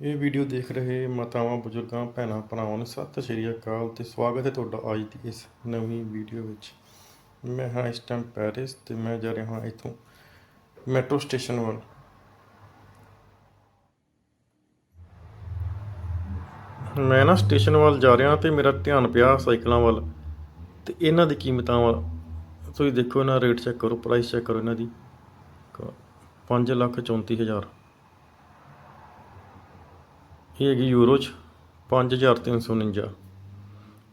ਇਹ ਵੀਡੀਓ ਦੇਖ ਰਹੇ ਮਾਤਾਵਾਂ, ਬਜ਼ੁਰਗਾਂ, ਭੈਣਾਂ, ਭਰਾਵਾਂ ਨੂੰ ਸਤਿ ਸ਼੍ਰੀ ਅਕਾਲ ਤੇ ਸਵਾਗਤ ਹੈ ਤੁਹਾਡਾ ਅੱਜ ਦੀ ਇਸ ਨਵੀਂ ਵੀਡੀਓ ਵਿੱਚ। ਮੈਂ ਹਾਂ ਇਸ ਟਾਈਮ ਪੈਰਿਸ ਤੇ ਮੈਂ ਜਾ ਰਿਹਾ ਹਾਂ ਇੱਥੋਂ ਮੈਟਰੋ ਸਟੇਸ਼ਨ ਵੱਲ। ਮੈਂ ਨਾ ਸਟੇਸ਼ਨ ਵੱਲ ਜਾ ਰਿਹਾ ਤੇ ਮੇਰਾ ਧਿਆਨ ਪਿਆ ਸਾਈਕਲਾਂ ਵੱਲ ਤੇ ਇਹਨਾਂ ਦੀ ਕੀਮਤਾਂ ਵੱਲ। ਤੁਸੀਂ ਦੇਖੋ ਇਹਨਾਂ ਰੇਟ ਚੈੱਕ ਕਰੋ ਪ੍ਰਾਈਸ ਚੈੱਕ ਕਰੋ ਇਹਨਾਂ ਦੀ। 5 ਲੱਖ 34 ਹਜ਼ਾਰ। ਇਹ ਹੈਗੀ ਯੂਰੋ 'ਚ 5349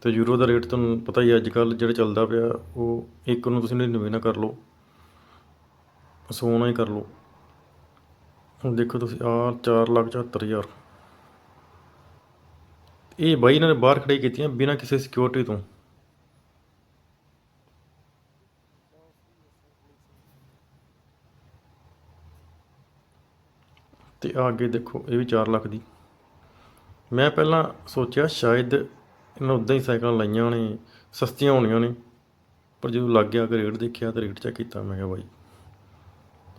ਤੇ ਯੂਰੋ ਦਾ ਰੇਟ ਤੁਹਾਨੂੰ ਪਤਾ ਹੀ ਅੱਜ ਕੱਲ ਜਿਹੜਾ ਚੱਲਦਾ ਪਿਆ, ਉਹ ਇੱਕ ਨੂੰ ਤੁਸੀਂ 99 ਨਾ ਕਰ ਲਓ। ਸੋਨਾ ਹੀ ਕਰ ਲਓ। ਹੁਣ ਦੇਖੋ ਤੁਸੀਂ ਆ 474000 ਇਹ ਬਾਈ ਇਹਨਾਂ ਨੇ ਬਾਹਰ ਖੜੀ ਕੀਤੀਆਂ ਬਿਨਾਂ ਕਿਸੇ ਸਿਕਿਉਰਿਟੀ ਤੋਂ। ਤੇ ਆ ਅੱਗੇ ਦੇਖੋ, ਇਹ ਵੀ 4 ਲੱਖ ਦੀ। ਮੈਂ ਪਹਿਲਾਂ ਸੋਚਿਆ ਸ਼ਾਇਦ ਇਹਨਾਂ ਉਦਾਂ ਹੀ ਸਾਈਕਲਾਂ ਲਾਈਆਂ ਨੇ ਸਸਤੀਆਂ ਹੋਣੀਆਂ ਨੇ ਪਰ ਜਦੋਂ ਲੱਗ ਗਿਆ ਕਿ ਰੇਟ ਦੇਖਿਆ ਤਾਂ ਰੇਟ ਚੈੱਕ ਕੀਤਾ, ਮੈਂ ਕਿਹਾ ਬਾਈ,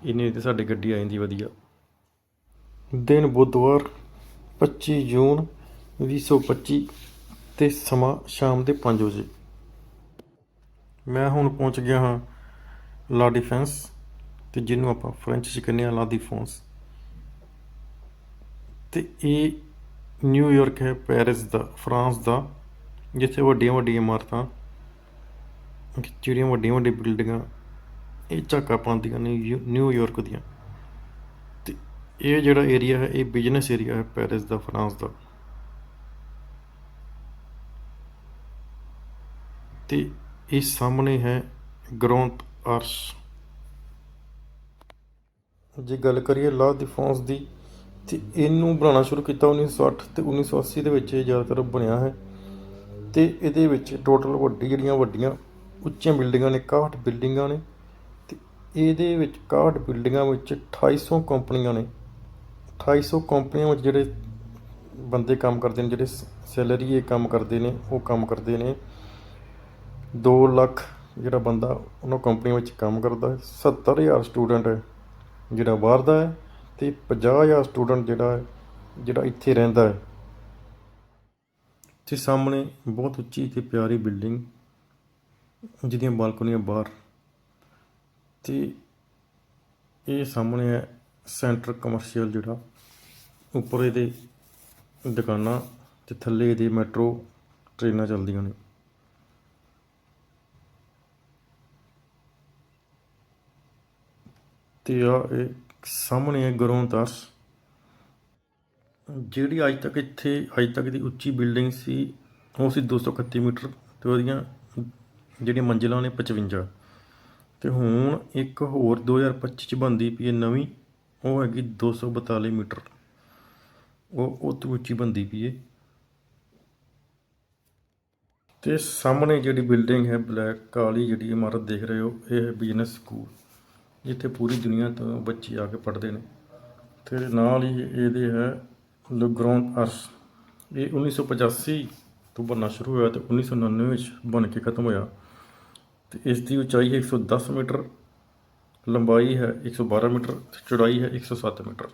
ਇੰਨੀ ਤੇ ਸਾਡੀ ਗੱਡੀ ਆ ਜਾਂਦੀ ਵਧੀਆ। ਦਿਨ ਬੁੱਧਵਾਰ 25 ਜੂਨ 2025 ਤੇ ਸਮਾਂ ਸ਼ਾਮ ਦੇ 5 ਵਜੇ। ਮੈਂ ਹੁਣ ਪਹੁੰਚ ਗਿਆ ਹਾਂ ਲਾ ਡਿਫੈਂਸ ਤੇ ਜਿਹਨੂੰ ਆਪਾਂ ਫ੍ਰੈਂਚ ਚ ਕਹਿੰਦੇ ਆ ਲਾ ਡਿਫੈਂਸ। ਤੇ ਇਹ ਨਿਊਯਾਰਕ ਹੈ, ਪੈਰਿਸ ਦਾ, ਫਰਾਂਸ ਦਾ, ਜਿੱਥੇ ਵੱਡੀਆਂ ਵੱਡੀਆਂ ਇਮਾਰਤਾਂ, ਜਿਹੜੀਆਂ ਵੱਡੀਆਂ ਵੱਡੀਆਂ ਬਿਲਡਿੰਗਾਂ, ਇਹ ਝਾਕਾ ਪਾਉਂਦੀਆਂ ਨੇ, ਯੂ- ਨਿਊਯਾਰਕ ਦੀਆਂ। ਤੇ ਇਹ ਜਿਹੜਾ ਏਰੀਆ ਹੈ, ਇਹ ਬਿਜ਼ਨਸ ਏਰੀਆ ਹੈ, ਪੈਰਿਸ ਦਾ, ਫਰਾਂਸ ਦਾ। ਤੇ ਇਹ ਸਾਹਮਣੇ ਹੈ ਗ੍ਰੌਂਟ ਅਰਸ਼ ਜੇ ਗੱਲ ਕਰੀਏ, ਲਾ ਦੀ ਫਰਾਂਸ ਦੀ ਤੇ ਇਹਨੂੰ ਬਣਾਉਣਾ ਸ਼ੁਰੂ ਕੀਤਾ 1960 ਤੇ 1980 ਦੇ ਵਿੱਚ ਇਹ ਜ਼ਿਆਦਾਤਰ ਬਣਿਆ ਹੈ। ਤੇ ਇਹਦੇ ਵਿੱਚ ਟੋਟਲ ਵੱਡੀ ਜਿਹੜੀਆਂ ਵੱਡੀਆਂ ਉੱਚੀਆਂ ਬਿਲਡਿੰਗਾਂ ਨੇ 61 ਬਿਲਡਿੰਗਾਂ ਨੇ ਤੇ ਇਹਦੇ ਵਿੱਚ 61 ਬਿਲਡਿੰਗਾਂ ਵਿੱਚ 2800 ਕੰਪਨੀਆਂ ਨੇ। 2800 ਕੰਪਨੀਆਂ ਵਿੱਚ ਜਿਹੜੇ ਬੰਦੇ ਕੰਮ ਕਰਦੇ ਨੇ, ਜਿਹੜੇ ਸੈਲਰੀ ਇਹ ਕੰਮ ਕਰਦੇ ਨੇ, ਉਹ ਕੰਮ ਕਰਦੇ ਨੇ। 2 ਲੱਖ ਜਿਹੜਾ ਬੰਦਾ ਉਹਨਾਂ ਕੰਪਨੀਆਂ ਵਿੱਚ ਕੰਮ ਕਰਦਾ ਹੈ। 70000 ਸਟੂਡੈਂਟ ਹੈ, ਜਿਹੜਾ ਬਾਹਰ ਦਾ ਹੈ। ਤੇ 50000 ਸਟੂਡੈਂਟ ਜਿਹੜਾ ਜਿਹੜਾ ਇੱਥੇ ਰਹਿੰਦਾ ਹੈ। ਤੇ ਸਾਹਮਣੇ ਬਹੁਤ ਉੱਚੀ ਤੇ ਪਿਆਰੀ ਬਿਲਡਿੰਗ ਜਿਹਦੀਆਂ ਬਾਲਕੋਨੀਆਂ ਬਾਹਰ। ਤੇ ਇਹ ਸਾਹਮਣੇ ਹੈ ਸੈਂਟਰ ਕਮਰਸ਼ੀਅਲ ਜਿਹੜਾ, ਉੱਪਰ ਇਹਦੇ ਦੁਕਾਨਾਂ ਤੇ ਥੱਲੇ ਇਹਦੇ ਮੈਟਰੋ ਟ੍ਰੇਨਾਂ ਚੱਲਦੀਆਂ ਨੇ। ਤੇ ਆ ਇਹ ਸਾਹਮਣੇ ਹੈ ਗਰੋਂਤਾਸ ਜਿਹੜੀ ਅੱਜ ਤੱਕ ਇੱਥੇ, ਅੱਜ ਤੱਕ ਦੀ ਉੱਚੀ ਬਿਲਡਿੰਗ ਸੀ, ਉਹ ਸੀ 231 ਮੀਟਰ ਤੇ ਉਹਦੀਆਂ ਜਿਹੜੀਆਂ ਮੰਜ਼ਿਲਾਂ ਨੇ 55 ਤੇ ਹੁਣ ਇੱਕ ਹੋਰ 2025 ਚ ਬਣਦੀ ਪਈ ਹੈ ਨਵੀਂ, ਉਹ ਹੈਗੀ 242 ਮੀਟਰ। ਉਹ ਉਹ ਤੋਂ ਉੱਚੀ ਬਣਦੀ ਪਈ ਹੈ। ਤੇ ਸਾਹਮਣੇ ਜਿਹੜੀ ਬਿਲਡਿੰਗ ਹੈ, ਬਲੈਕ ਕਾਲੀ ਜਿਹੜੀ ਇਮਾਰਤ ਦੇਖ ਰਹੇ ਹੋ, ਇਹ ਹੈ ਬਿਜ਼ਨਸ ਸਕੂਲ। ਜਿੱਥੇ ਪੂਰੀ ਦੁਨੀਆ ਤੋਂ ਬੱਚੇ ਆ ਕੇ ਪੜ੍ਹਦੇ ਨੇ। ਤੇ ਨਾਲ ਹੀ ਇਹਦੇ ਹੈ ਲਗਰੌਨ ਅਰਸ ਇਹ 1985 ਤੋਂ ਬਣਨਾ ਸ਼ੁਰੂ ਹੋਇਆ ਤੇ 1999 ਵਿੱਚ ਬਣ ਕੇ ਖਤਮ ਹੋਇਆ। ਤੇ ਇਸ ਦੀ ਉਚਾਈ ਹੈ 110 ਮੀਟਰ, ਲੰਬਾਈ ਹੈ 112 ਮੀਟਰ ਤੇ ਚੌੜਾਈ ਹੈ 107 ਮੀਟਰ।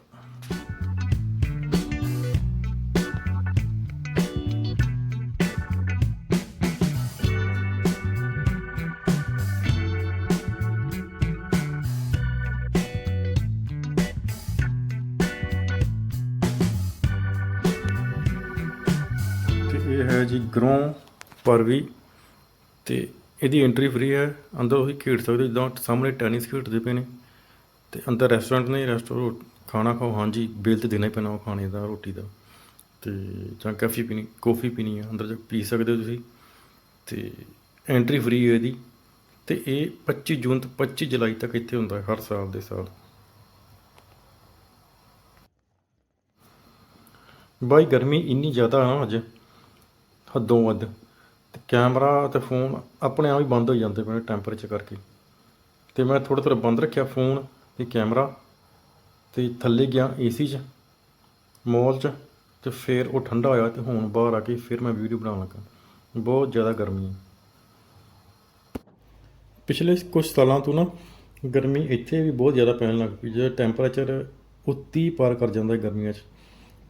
ਪਰਵੀ ਤੇ ਇਹਦੀ ਐਂਟਰੀ ਫ੍ਰੀ ਹੈ। ਅੰਦਰ ਤੁਸੀਂ ਖੇਡ ਸਕਦੇ ਹੋ, ਜਿੱਦਾਂ ਸਾਹਮਣੇ ਟੈਨਿਸ ਖੇਡਦੇ ਪਏ ਨੇ। ਤੇ ਅੰਦਰ ਰੈਸਟੋਰੈਂਟ ਨੇ ਰੈਸਟੋਰੈਂਟ ਖਾਣਾ ਖਾਓ, ਹਾਂਜੀ ਬਿੱਲ ਤੇ ਦੇਣਾ ਹੀ ਪੈਣਾ ਉਹ ਖਾਣੇ ਦਾ, ਰੋਟੀ ਦਾ। ਤੇ ਜਾਂ ਕਾਫੀ ਪੀਣੀ ਕੌਫੀ ਪੀਣੀ ਹੈ ਅੰਦਰ ਜਾ ਪੀ ਸਕਦੇ ਹੋ ਤੁਸੀਂ। ਤੇ ਐਂਟਰੀ ਫ੍ਰੀ ਹੈ ਇਹਦੀ। ਤੇ ਇਹ 25 ਜੂਨ ਤੋਂ 25 ਜੁਲਾਈ ਤੱਕ ਇੱਥੇ ਹੁੰਦਾ ਹਰ ਸਾਲ ਦੇ ਸਾਲ। ਬਾਈ, ਗਰਮੀ ਇੰਨੀ ਜ਼ਿਆਦਾ ਆ ਅੱਜ। ਹੱਦੋਂ ਵੱਧ। ਕੈਮਰਾ ਤੇ ਫੋਨ ਆਪਣੇ ਆਪ ਹੀ ਬੰਦ ਹੋ ਜਾਂਦੇ ਪਏ ਟੈਂਪਰੇਚਰ ਕਰਕੇ। ਤੇ ਮੈਂ ਥੋੜਾ ਥੋੜਾ ਬੰਦ ਰੱਖਿਆ ਫੋਨ ਤੇ ਕੈਮਰਾ ਤੇ ਥੱਲੇ ਗਿਆ ਏਸੀ 'ਚ ਮੌਲ 'ਚ ਤੇ ਫਿਰ ਉਹ ਠੰਡਾ ਹੋਇਆ ਤੇ ਹੁਣ ਬਾਹਰ ਆ ਕੇ ਫਿਰ ਮੈਂ ਵੀਡੀਓ ਬਣਾਉਣ ਲੱਗਾ। ਬਹੁਤ ਜ਼ਿਆਦਾ ਗਰਮੀ ਹੈ। ਪਿਛਲੇ ਕੁਝ ਸਾਲਾਂ ਤੋਂ ਨਾ ਗਰਮੀ ਇੱਥੇ ਵੀ ਬਹੁਤ ਜ਼ਿਆਦਾ ਪੈਣ ਲੱਗ ਪਈ ਜਿਹੜਾ ਟੈਂਪਰੇਚਰ 30 ਪਾਰ ਕਰ ਜਾਂਦਾ ਹੈ ਗਰਮੀਆਂ 'ਚ।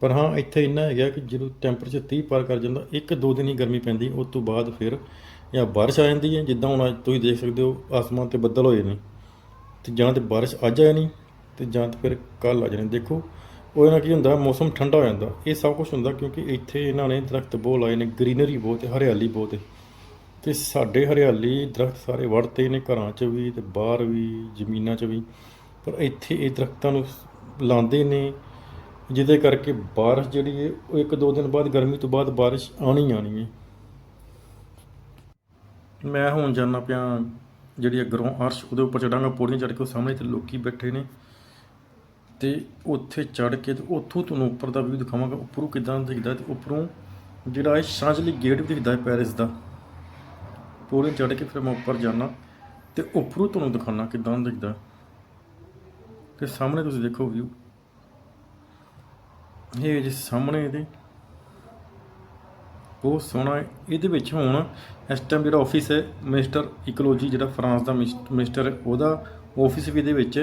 ਪਰ ਹਾਂ, ਇੱਥੇ ਇੰਨਾ ਹੈਗਾ ਕਿ ਜਦੋਂ ਟੈਂਪਰੇਚਰ 30 ਪਾਰ ਕਰ ਜਾਂਦਾ, ਇੱਕ ਦੋ ਦਿਨ ਹੀ ਗਰਮੀ ਪੈਂਦੀ, ਉਸ ਤੋਂ ਬਾਅਦ ਫਿਰ ਜਾਂ ਬਾਰਿਸ਼ ਆ ਜਾਂਦੀ ਹੈ, ਜਿੱਦਾਂ ਹੁਣ ਅੱਜ ਤੁਸੀਂ ਦੇਖ ਸਕਦੇ ਹੋ, ਆਸਮਾਨ ਤੇ ਬੱਦਲ ਹੋਏ ਨੇ। ਤੇ ਜਾਂ ਤੇ ਬਾਰਿਸ਼ ਅੱਜ ਆ ਨਹੀਂ ਤੇ ਜਾਂ ਤੇ ਫਿਰ ਕੱਲ ਆ ਜਾਣੀ। ਦੇਖੋ, ਉਹਦੇ ਨਾਲ ਕੀ ਹੁੰਦਾ, ਮੌਸਮ ਠੰਡਾ ਹੋ ਜਾਂਦਾ। ਇਹ ਸਭ ਕੁਝ ਹੁੰਦਾ ਕਿਉਂਕਿ ਇੱਥੇ ਇਹਨਾਂ ਨੇ ਦਰਖਤ ਬਹੁਤ ਲਾਏ ਨੇ ਗ੍ਰੀਨਰੀ ਬਹੁਤ ਹੈ, ਹਰਿਆਲੀ ਬਹੁਤ ਹੈ। ਤੇ ਸਾਡੇ ਹਰਿਆਲੀ ਦਰਖਤ ਸਾਰੇ ਵੜਤੇ ਨੇ, ਘਰਾਂ 'ਚ ਵੀ ਤੇ ਬਾਹਰ ਵੀ, ਜ਼ਮੀਨਾਂ 'ਚ ਵੀ। ਪਰ ਇੱਥੇ ਇਹ ਦਰਖਤਾਂ ਨੂੰ ਲਾਉਂਦੇ ਨੇ ਜਿਹਦੇ ਕਰਕੇ ਬਾਰਿਸ਼ ਜਿਹੜੀ ਹੈ ਉਹ ਇੱਕ ਦੋ ਦਿਨ ਬਾਅਦ, ਗਰਮੀ ਤੋਂ ਬਾਅਦ ਬਾਰਿਸ਼ ਆਣੀ ਆਣੀ ਹੈ ਮੈਂ ਹੁਣ ਜਾਣਾ ਪਿਆ, ਜਿਹੜੀ ਅਗਰੋਂ ਅਰਸ਼ ਉਹਦੇ ਉੱਪਰ ਚੜਾਂਗਾ, ਪੌੜੀਆਂ ਚੜ੍ਹ ਕੇ ਉਹ ਸਾਹਮਣੇ ਤੇ ਲੋਕੀ ਬੈਠੇ ਨੇ। ਤੇ ਉੱਥੇ ਚੜ੍ਹ ਕੇ ਤੇ ਉੱਥੋਂ ਤੁਹਾਨੂੰ ਉੱਪਰ ਦਾ ਵੀ ਦਿਖਾਵਾਂਗਾ, ਉੱਪਰੋਂ ਕਿਦਾਂ ਦਿਖਦਾ ਤੇ ਉੱਪਰੋਂ ਜਿਹੜਾ ਹੈ ਸ਼ਾਂਜਲੀ ਗੇਟ ਵੀ ਦਿਖਦਾ ਹੈ ਪੈਰਿਸ ਦਾ। ਪੌੜੀਆਂ ਚੜ੍ਹ ਕੇ ਫਿਰ ਮੈਂ ਉੱਪਰ ਜਾਣਾ ਤੇ ਉੱਪਰੋਂ ਤੁਹਾਨੂੰ ਦਿਖਾਣਾ ਕਿਦਾਂ ਦਿਖਦਾ। ਤੇ ਸਾਹਮਣੇ ਤੁਸੀਂ ਦੇਖੋ ਵਿਊ ਇਹ ਜੀ ਸਾਹਮਣੇ ਇਹਦੇ। ਬਹੁਤ ਸੋਹਣਾ ਹੈ। ਇਹਦੇ ਵਿੱਚ ਹੁਣ ਇਸ ਟਾਈਮ ਜਿਹੜਾ ਆਫਿਸ ਹੈ ਮਿਸਟਰ ਇਕੋਲੋਜੀ ਜਿਹੜਾ ਫਰਾਂਸ ਦਾ ਮਿਸਟਰ ਉਹਦਾ ਆਫਿਸ ਵੀ ਇਹਦੇ ਵਿੱਚ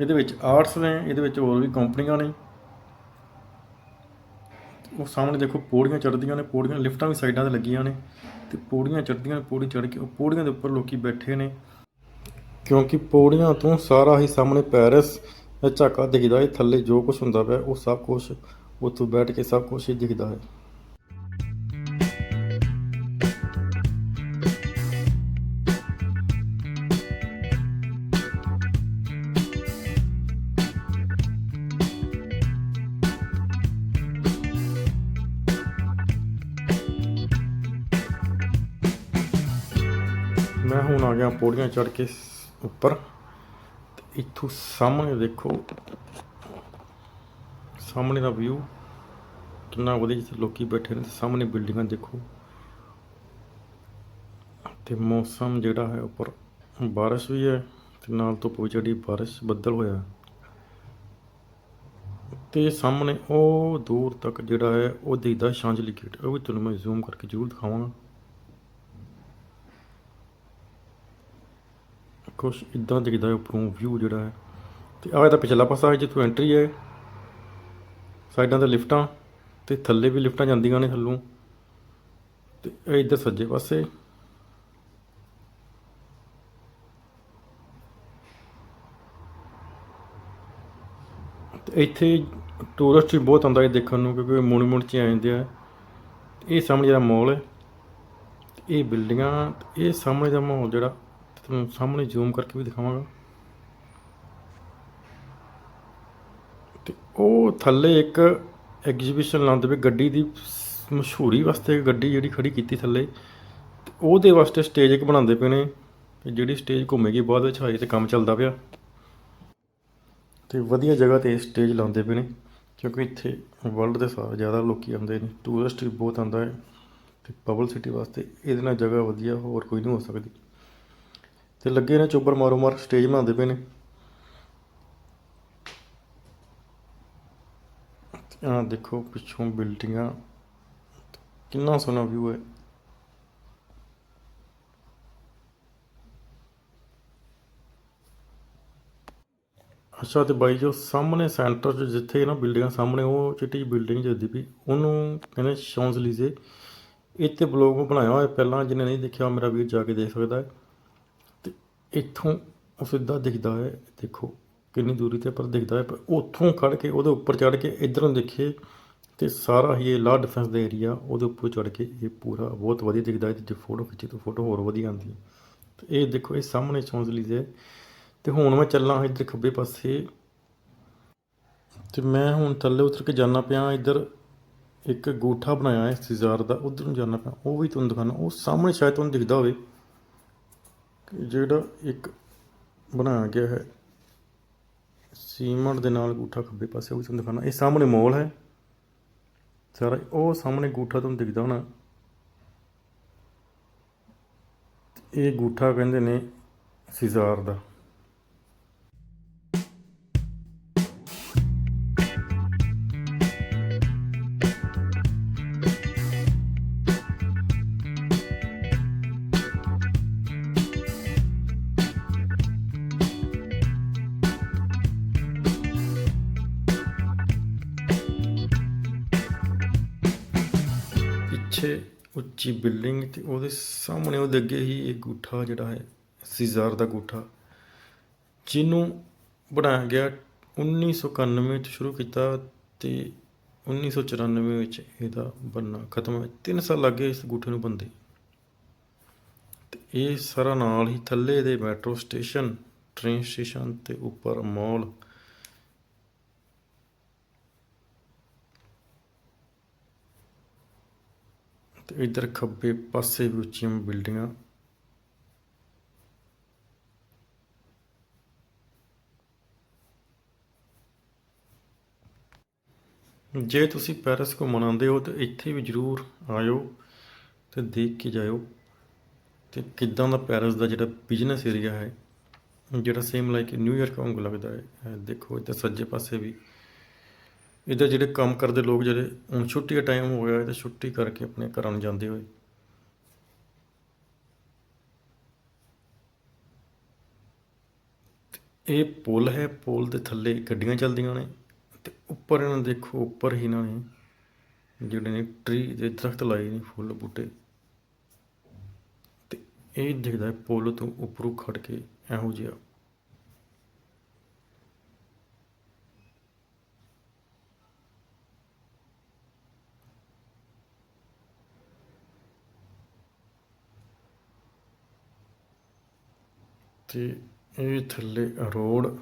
ਇਹਦੇ ਵਿੱਚ ਆਰਟਸ ਨੇ, ਇਹਦੇ ਵਿੱਚ ਹੋਰ ਵੀ ਕੰਪਨੀਆਂ ਨੇ। ਉਹ ਸਾਹਮਣੇ ਦੇਖੋ ਪੌੜੀਆਂ ਚੜ੍ਹਦੀਆਂ ਨੇ, ਪੌੜੀਆਂ ਲਿਫਟਾਂ ਵੀ ਸਾਈਡਾਂ ਤੇ ਲੱਗੀਆਂ ਨੇ ਤੇ ਪੌੜੀਆਂ ਚੜ੍ਹਦੀਆਂ ਨੇ, ਪੌੜੀ ਚੜ੍ਹ ਕੇ ਉਹ ਪੌੜੀਆਂ ਦੇ ਉੱਪਰ ਲੋਕੀ ਬੈਠੇ ਨੇ। ਕਿਉਂਕਿ ਪੌੜੀਆਂ ਤੋਂ ਸਾਰਾ ਹੀ ਸਾਹਮਣੇ ਪੈਰਿਸ ਝਾਕਾ ਦਿਖਦਾ ਹੈ, ਥੱਲੇ ਜੋ ਕੁਝ ਹੁੰਦਾ ਪਿਆ, ਉਹ ਸਭ ਕੁਝ ਉੱਥੋਂ ਬੈਠ ਕੇ ਸਭ ਕੁਝ ਹੀ ਦਿਖਦਾ ਹੈ। ਮੈਂ ਹੁਣ ਆ ਗਿਆ ਪੌੜੀਆਂ ਚੜ੍ਹ ਕੇ ਉੱਪਰ। ਇੱਥੋਂ ਸਾਹਮਣੇ ਦੇਖੋ। ਸਾਹਮਣੇ ਦਾ ਵਿਊ ਕਿੰਨਾ ਵਧੀਆ ਜਿੱਥੇ ਲੋਕੀ ਬੈਠੇ ਨੇ ਸਾਹਮਣੇ ਬਿਲਡਿੰਗਾਂ ਦੇਖੋ। ਤੇ ਮੌਸਮ ਜਿਹੜਾ ਹੈ ਉੱਪਰ, ਬਾਰਿਸ਼ ਵੀ ਹੈ ਤੇ ਨਾਲ ਧੁੱਪ ਵੀ ਚੜੀ ਬਾਰਿਸ਼ ਬੱਦਲ ਹੋਇਆ। ਤੇ ਸਾਹਮਣੇ ਉਹ ਦੂਰ ਤੱਕ ਜਿਹੜਾ ਹੈ, ਉਹ ਦਿਖਦਾ ਸ਼ਾਂਜਲੀ ਗੇਟ ਉਹ ਵੀ ਤੁਹਾਨੂੰ ਮੈਂ ਜ਼ੂਮ ਕਰਕੇ ਜ਼ਰੂਰ ਦਿਖਾਵਾਂਗਾ। ਕੁਛ ਇਦਾਂ ਦਿਖਦਾ ਹੈ ਉੱਪਰੋਂ ਵਿਊ ਜਿਹੜਾ ਹੈ। ਤੇ ਆਹ ਇਹਦਾ ਪਿਛਲਾ ਪਾਸਾ ਹੈ, ਜਿੱਥੋਂ ਐਂਟਰੀ ਹੈ। ਸਾਈਡਾਂ ਤੇ ਲਿਫਟਾਂ ਤੇ ਥੱਲੇ ਵੀ ਲਿਫਟਾਂ ਜਾਂਦੀਆਂ ਨੇ ਥੱਲੋਂ। ਤੇ ਇਹ ਇੱਧਰ ਸੱਜੇ ਪਾਸੇ। ਤੇ ਇੱਥੇ ਟੂਰਿਸਟ ਵੀ ਬਹੁਤ ਆਉਂਦਾ ਹੈ ਦੇਖਣ ਨੂੰ, ਕਿਉਂਕਿ ਮੋਨੂਮੈਂਟ 'ਚ ਆ ਜਾਂਦੇ ਆ। ਇਹ ਸਾਹਮਣੇ ਜਿਹੜਾ ਮਾਲ ਹੈ ਤੇ ਇਹ ਬਿਲਡਿੰਗਾਂ ਇਹ ਸਾਹਮਣੇ ਦਾ ਮਾਹੌਲ ਜਿਹੜਾ ਤੁਹਾਨੂੰ ਸਾਹਮਣੇ ਜ਼ੂਮ ਕਰਕੇ ਵੀ ਦਿਖਾਵਾਂਗਾ। ਤੇ ਉਹ ਥੱਲੇ ਇੱਕ ਐਗਜ਼ੀਬਿਸ਼ਨ ਲਾਉਂਦੇ ਪਏ ਗੱਡੀ ਦੀ ਮਸ਼ਹੂਰੀ ਵਾਸਤੇ ਗੱਡੀ ਜਿਹੜੀ ਖੜੀ ਕੀਤੀ ਥੱਲੇ। ਤੇ ਉਹਦੇ ਵਾਸਤੇ ਸਟੇਜ ਇੱਕ ਬਣਾਉਂਦੇ ਪਏ ਨੇ। ਤੇ ਜਿਹੜੀ ਸਟੇਜ ਘੁੰਮੇਗੀ ਬਾਅਦ ਵਿੱਚ ਹਾਈ ਤੇ ਕੰਮ ਚੱਲਦਾ ਪਿਆ। ਤੇ ਵਧੀਆ ਜਗ੍ਹਾ ਤੇ ਸਟੇਜ ਲਾਉਂਦੇ ਪਏ ਨੇ, ਕਿਉਂਕਿ ਇੱਥੇ ਵਰਲਡ ਦੇ ਸਾਰੇ ਜ਼ਿਆਦਾ ਲੋਕੀ ਆਉਂਦੇ ਨੇ। ਟੂਰਿਸਟ ਵੀ ਬਹੁਤ ਆਉਂਦਾ ਹੈ। ਤੇ ਪਬਲਿਸਿਟੀ ਵਾਸਤੇ ਇਹਦੇ ਨਾਲ ਜਗ੍ਹਾ ਵਧੀਆ, ਹੋਰ ਕੋਈ ਨਹੀਂ ਹੋ ਸਕਦੀ। ਤੇ ਲੱਗੇ ਨੇ ਚੋਬਰ ਮਾਰੋ ਮਾਰ ਸਟੇਜ ਬਣਾਉਂਦੇ ਪਏ ਨੇ। ਆ ਦੇਖੋ ਪਿੱਛੋਂ ਬਿਲਡਿੰਗਾਂ ਕਿੰਨਾ ਸੋਹਣਾ ਵਿਊ ਹੈ। ਅੱਛਾ ਤੇ ਬਾਈ ਜੋ ਸਾਹਮਣੇ ਸੈਂਟਰ 'ਚ ਜਿੱਥੇ ਨਾ ਬਿਲਡਿੰਗਾਂ ਸਾਹਮਣੇ, ਉਹ ਚਿੱਟੀ ਬਿਲਡਿੰਗ ਜਿਹਦੀ ਪਈ। ਉਹਨੂੰ ਕਹਿੰਦੇ ਸ਼ੌਂਜ਼ਲੀਜ਼ੇ ਇੱਥੇ ਬਲੌਗ ਬਣਾਇਆ ਹੋਇਆ ਪਹਿਲਾਂ, ਜਿਹਨੇ ਨਹੀਂ ਦੇਖਿਆ ਮੇਰਾ ਵੀਰ ਜਾ ਕੇ ਦੇਖ ਸਕਦਾ ਹੈ। ਇੱਥੋਂ ਉਹ ਸਿੱਧਾ ਦਿਖਦਾ ਹੈ, ਦੇਖੋ ਕਿੰਨੀ ਦੂਰੀ ਤੇ ਪਰ ਦਿਖਦਾ ਹੈ, ਪਰ ਉੱਥੋਂ ਖੜ ਕੇ, ਉਹਦੇ ਉੱਪਰ ਚੜ ਕੇ ਇਧਰੋਂ ਦੇਖੇ ਤੇ ਸਾਰਾ ਹੀ ਇਹ ਲਾ ਡਿਫੈਂਸ ਦਾ ਏਰੀਆ ਉਹਦੇ ਉੱਪਰ ਚੜ ਕੇ ਇਹ ਪੂਰਾ ਬਹੁਤ ਵਧੀਆ ਦਿਖਦਾ ਹੈ ਜੇ ਫੋਟੋ ਖਿੱਚੀ ਤਾਂ ਫੋਟੋ ਹੋਰ ਵਧੀਆ ਆਉਂਦੀ ਹੈ। ਤੇ ਇਹ ਦੇਖੋ, ਇਹ ਸਾਹਮਣੇ ਚੌਂਜ਼ਲੀਜ਼ੇ ਤੇ ਹੁਣ ਮੈਂ ਚੱਲਾਂ ਹਾਂ ਇੱਧਰ ਖੱਬੇ ਪਾਸੇ। ਤੇ ਮੈਂ ਹੁਣ ਥੱਲੇ ਉਤਰ ਕੇ ਜਾਣਾ ਪਿਆ, ਇੱਧਰ ਇੱਕ ਗੂਠਾ ਬਣਾਇਆ ਹੈ, ਸਿਜ਼ਾਰ ਦਾ, ਉਧਰ ਨੂੰ ਜਾਣਾ ਪਿਆ। ਉਹ ਵੀ ਤੁਹਾਨੂੰ ਦਿਖਾਣਾ ਉਹ ਸਾਹਮਣੇ ਸ਼ਾਇਦ ਤੁਹਾਨੂੰ ਦਿਖਦਾ ਹੋਵੇ। ਕਿ ਜਿਹੜਾ ਇੱਕ ਬਣਾਇਆ ਗਿਆ ਹੈ ਸੀਮੈਂਟ ਦੇ ਨਾਲ ਗੂਠਾ ਖੱਬੇ ਪਾਸੇ ਉਹ ਵੀ ਤੁਹਾਨੂੰ ਦਿਖਾਣਾ ਇਹ ਸਾਹਮਣੇ ਮੋਲ ਹੈ। ਸਾਰਾ ਉਹ ਸਾਹਮਣੇ ਗੂਠਾ ਤੁਹਾਨੂੰ ਦਿਖਦਾ ਹੋਣਾ। ਇਹ ਗੂਠਾ ਕਹਿੰਦੇ ਨੇ ਸਿਜ਼ਾਰ ਦਾ। ਉੱਚੀ ਬਿਲਡਿੰਗ ਤੇ ਉਹਦੇ ਸਾਹਮਣੇ ਉਹਦੇ ਅੱਗੇ ਹੀ ਇੱਕ ਗੁੱਠਾ ਜਿਹੜਾ ਹੈ, ਸੀਜ਼ਾਰ ਦਾ ਗੁੱਠਾ, ਜਿਹਨੂੰ ਬਣਾਇਆ ਗਿਆ 1991 ਚ ਸ਼ੁਰੂ ਕੀਤਾ ਤੇ 1994 ਵਿੱਚ ਇਹਦਾ ਬਣਨਾ ਖਤਮ ਹੋਇਆ। 3 ਸਾਲ ਲੱਗੇ ਇਸ ਗੁੱਠੇ ਨੂੰ ਬੰਦੇ ਤੇ ਇਹ ਸਾਰਾ ਨਾਲ ਹੀ ਥੱਲੇ ਦੇ ਮੈਟਰੋ ਸਟੇਸ਼ਨ ਟ੍ਰੇਨ ਸਟੇਸ਼ਨ ਤੇ ਉੱਪਰ ਮਾਲ ਤੇ ਇਧਰ ਖੱਬੇ ਪਾਸੇ ਵੀ ਉੱਚੀਆਂ ਬਿਲਡਿੰਗਾਂ। ਜੇ ਤੁਸੀਂ ਪੈਰਿਸ ਘੁੰਮਣ ਆਉਂਦੇ ਹੋ, ਤਾਂ ਇੱਥੇ ਵੀ ਜ਼ਰੂਰ ਆਇਓ ਤੇ ਦੇਖ ਕੇ ਜਾਇਓ ਤੇ ਕਿੱਦਾਂ ਦਾ ਪੈਰਿਸ ਦਾ ਜਿਹੜਾ ਬਿਜ਼ਨਸ ਏਰੀਆ ਹੈ, ਜਿਹੜਾ ਸੇਮ ਲਾਈਕ ਨਿਊਯਾਰਕ ਵਾਂਗੂ ਲੱਗਦਾ ਹੈ। ਦੇਖੋ, ਇੱਧਰ ਸੱਜੇ ਪਾਸੇ ਵੀ ਇੱਧਰ ਜਿਹੜੇ ਕੰਮ ਕਰਦੇ ਲੋਕ ਜਿਹੜੇ, ਹੁਣ ਛੁੱਟੀ ਦਾ ਟਾਈਮ ਹੋ ਗਿਆ ਹੈ ਤੇ ਛੁੱਟੀ ਕਰਕੇ ਆਪਣੇ ਘਰਾਂ ਨੂੰ ਜਾਂਦੇ ਹੋਏ। ਇਹ ਪੁਲ ਹੈ, ਪੁਲ ਦੇ ਥੱਲੇ ਗੱਡੀਆਂ ਚੱਲਦੀਆਂ ਨੇ, ਤੇ ਉੱਪਰ ਇਹਨਾਂ ਨੇ ਦੇਖੋ, ਉੱਪਰ ਹੀ ਇਹਨਾਂ ਨੇ ਜਿਹੜੇ ਨੇ ਟਰੀ ਦੇ ਦਰਖਤ ਲਾਏ ਨੇ ਫੁੱਲ ਬੂਟੇ। ਤੇ ਇਹ ਦਿਖਦਾ ਪੁਲ ਤੋਂ ਉੱਪਰੋਂ ਖੜ ਕੇ ਇਹੋ ਜਿਹਾ ਤੇ ਇਹ ਥੱਲੇ ਰੋਡ,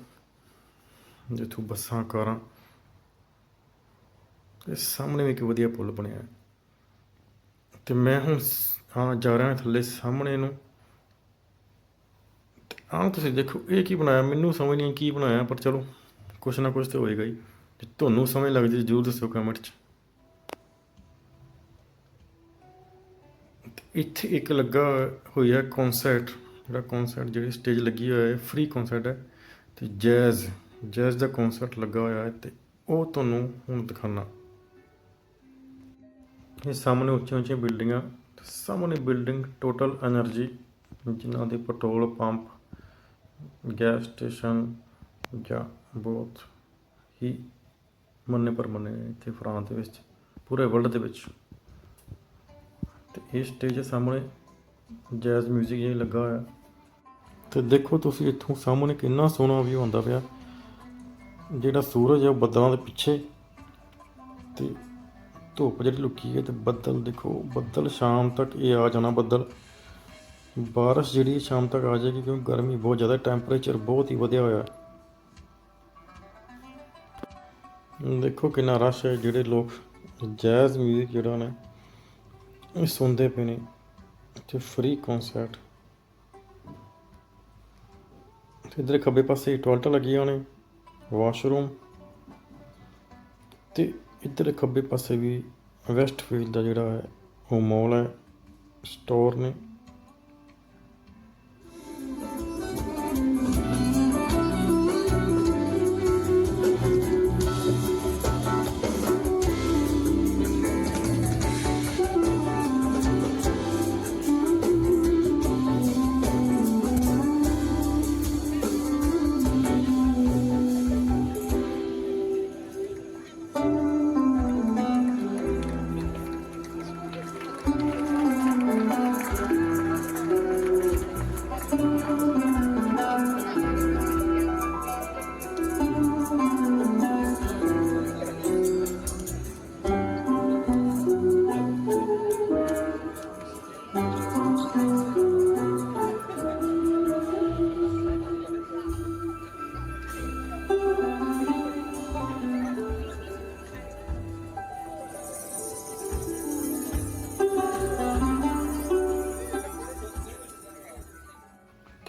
ਜਿੱਥੋਂ ਬੱਸਾਂ, ਕਾਰਾਂ, ਤੇ ਸਾਹਮਣੇ ਵੀ ਇੱਕ ਵਧੀਆ ਪੁਲ ਬਣਿਆ ਹੈ। ਤੇ ਮੈਂ ਹੁਣ ਹਾਂ, ਜਾ ਰਿਹਾ ਥੱਲੇ ਸਾਹਮਣੇ ਨੂੰ। ਤੇ ਆਹ ਤੁਸੀਂ ਦੇਖੋ, ਇਹ ਕੀ ਬਣਾਇਆ? ਮੈਨੂੰ ਸਮਝ ਨਹੀਂ ਕੀ ਬਣਾਇਆ, ਪਰ ਚਲੋ, ਕੁਛ ਨਾ ਕੁਛ ਤੇ ਹੋਏਗਾ ਹੀ। ਜੇ ਤੁਹਾਨੂੰ ਸਮਝ ਲੱਗਦੀ ਜ਼ਰੂਰ ਦੱਸੋ ਕਮੈਂਟ 'ਚ। ਇੱਥੇ ਇੱਕ ਲੱਗਾ ਹੋਇਆ ਕਨਸਰਟ ਜਿਹੜਾ ਕਨਸਰਟ ਜਿਹੜੀ ਸਟੇਜ ਲੱਗੀ ਹੋਈ ਹੈ ਫ੍ਰੀ ਕਨਸਰਟ ਹੈ ਤੇ ਜੈਜ਼ ਜੈਜ਼ ਦਾ ਕਨਸਰਟ ਲੱਗਾ ਹੋਇਆ ਹੈ ਤੇ ਉਹ ਤੁਹਾਨੂੰ ਹੁਣ ਦਿਖਾਣਾ ਇਹ ਸਾਹਮਣੇ ਉੱਚੀਆਂ ਉੱਚੀਆਂ ਬਿਲਡਿੰਗਾਂ ਸਾਹਮਣੇ ਬਿਲਡਿੰਗ ਟੋਟਲ એનર્ਜੀ ਜਿਨ੍ਹਾਂ ਦੇ ਪੈਟਰੋਲ ਪੰਪ ਗੈਸ ਸਟੇਸ਼ਨ ਜਾਂ ਬਹੁਤ ਹੀ ਮੰਨੇ ਪਰ ਮੰਨੇ ਇੱਥੇ ਫਰਾਂਸ ਦੇ ਵਿੱਚ, ਪੂਰੇ ਵਰਲਡ ਦੇ ਵਿੱਚ। ਤੇ ਇਹ ਸਟੇਜ ਸਾਹਮਣੇ। ਜੈਜ਼ 뮤직 ਇਹ ਲੱਗਾ ਹੋਇਆ ਤੇ ਦੇਖੋ ਤੁਸੀਂ ਇੱਥੋਂ ਸਾਹਮਣੇ ਕਿੰਨਾ ਸੋਹਣਾ ਵੀ ਹੁੰਦਾ ਪਿਆ ਜਿਹੜਾ ਸੂਰਜ ਹੈ ਉਹ ਬੱਦਲਾਂ ਦੇ ਪਿੱਛੇ ਤੇ ਧੁੱਪ ਜਿਹੜੀ ਲੁਕੀ ਹੈ ਤੇ ਬੱਦਲ ਦੇਖੋ ਬੱਦਲ ਸ਼ਾਮ ਤੱਕ ਇਹ ਆ ਜਾਣਾ ਬੱਦਲ ਬਾਰਿਸ਼ ਜਿਹੜੀ ਸ਼ਾਮ ਤੱਕ ਆ ਜਾਏਗੀ ਕਿਉਂਕਿ ਗਰਮੀ ਬਹੁਤ ਜ਼ਿਆਦਾ ਟੈਂਪਰੇਚਰ ਬਹੁਤ ਹੀ ਵਧਿਆ ਹੋਇਆ ਹੈ। ਦੇਖੋ ਕਿੰਨਾ ਰਸ਼ ਹੈ ਜਿਹੜੇ ਲੋਕ ਜੈਜ਼ 뮤직 ਜਿਹੜਾ ਨੇ ਇਹ ਸੁਣਦੇ ਪਏ ਨੇ ਤੇ ਫ੍ਰੀ ਕਨਸਰਟ ਤੇ ਇਧਰ ਖੱਬੇ ਪਾਸੇ ਟਾਇਲਟਾਂ ਲੱਗੀਆਂ ਨੇ ਵਾਸ਼ਰੂਮ ਤੇ ਇੱਧਰ ਖੱਬੇ ਪਾਸੇ ਵੀ ਵੈਸਟਫੀਲਡ ਦਾ ਜਿਹੜਾ ਹੈ, ਉਹ ਮਾਲ ਹੈ ਸਟੋਰ ਨੇ।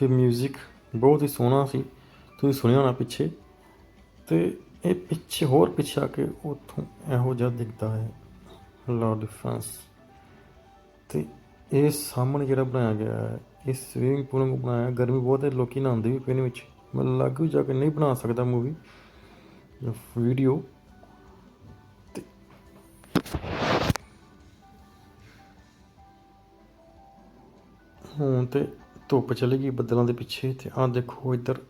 ਤੇ 뮤직 ਬਹੁਤ ਹੀ ਸੋਹਣਾ ਸੀ। ਤੁਸੀਂ ਸੁਣਿਆ ਹੋਣਾ ਪਿੱਛੇ? ਤੇ ਇਹ ਪਿੱਛੇ, ਹੋਰ ਪਿੱਛੇ ਆ ਕੇ ਉੱਥੋਂ ਇਹੋ ਜਿਹਾ ਦਿਖਦਾ ਹੈ। ਲਾ ਡਿਫਰੈਂਸ ਤੇ ਇਹ ਸਾਹਮਣੇ ਜਿਹੜਾ ਬਣਾਇਆ ਗਿਆ ਹੈ, ਇਹ ਸਵਿਮਿੰਗ ਪੂਲ ਨੂੰ ਬਣਾਇਆ, ਗਰਮੀ ਬਹੁਤ ਹੈ, ਲੋਕੀ ਨਹਾਉਂਦੇ ਵੀ ਪਏ ਨੇ ਵਿੱਚ। ਮੈਂ ਲਾਗੂ ਜਾ ਕੇ ਨਹੀਂ ਬਣਾ ਸਕਦਾ ਮੂਵੀ ਵੀਡੀਓ ਹੁਣ ਤੇ ਧੁੱਪ ਚਲੇ ਗਈ ਬੱਦਲਾਂ ਦੇ ਪਿੱਛੇ ਤੇ ਆਹ ਦੇਖੋ ਇੱਧਰ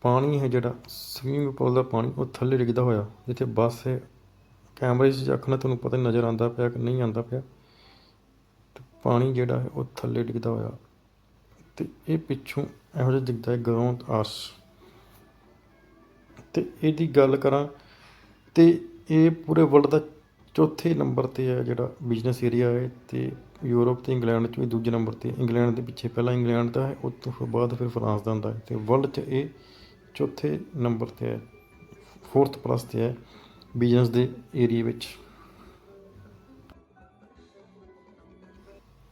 ਪਾਣੀ ਹੈ ਜਿਹੜਾ, ਸਵਿਮਿੰਗ ਪੂਲ ਦਾ ਪਾਣੀ, ਉਹ ਥੱਲੇ ਡਿੱਗਦਾ ਹੋਇਆ, ਜਿੱਥੇ ਬੱਸ ਹੈ। ਕੈਮਰੇ 'ਚ ਅੱਖ ਨਾਲ ਤੁਹਾਨੂੰ ਪਤਾ ਨਹੀਂ ਨਜ਼ਰ ਆਉਂਦਾ ਪਿਆ ਕਿ ਨਹੀਂ ਆਉਂਦਾ ਪਿਆ। ਪਾਣੀ ਜਿਹੜਾ ਹੈ, ਉਹ ਥੱਲੇ ਡਿੱਗਦਾ ਹੋਇਆ। ਤੇ ਇਹ ਪਿੱਛੋਂ ਇਹੋ ਜਿਹਾ ਦਿਖਦਾ ਹੈ ਗਰਾਊਂਡ ਆਰਸ ਤੇ ਇਹਦੀ ਗੱਲ ਕਰਾਂ ਤੇ ਇਹ ਪੂਰੇ ਵਰਲਡ ਦਾ ਚੌਥੇ ਨੰਬਰ ਤੇ ਹੈ ਜਿਹੜਾ ਬਿਜ਼ਨਸ ਏਰੀਆ ਹੈ ਤੇ ਯੂਰਪ ਤੇ ਇੰਗਲੈਂਡ ਚ ਵੀ ਦੂਜੇ ਨੰਬਰ ਤੇ। ਇੰਗਲੈਂਡ ਦੇ ਪਿੱਛੇ ਪਹਿਲਾਂ ਇੰਗਲੈਂਡ ਦਾ ਹੈ, ਉਸ ਤੋਂ ਬਾਅਦ ਫਿਰ ਫਰਾਂਸ ਦਾ ਆਉਂਦਾ ਹੈ। ਤੇ ਵਰਲਡ 'ਚ ਇਹ ਚੌਥੇ ਨੰਬਰ ਤੇ ਹੈ, ਫੋਰਥ ਪਲੱਸ ਤੇ ਹੈ ਬਿਜ਼ਨਸ ਦੇ ਏਰੀਆ ਵਿੱਚ।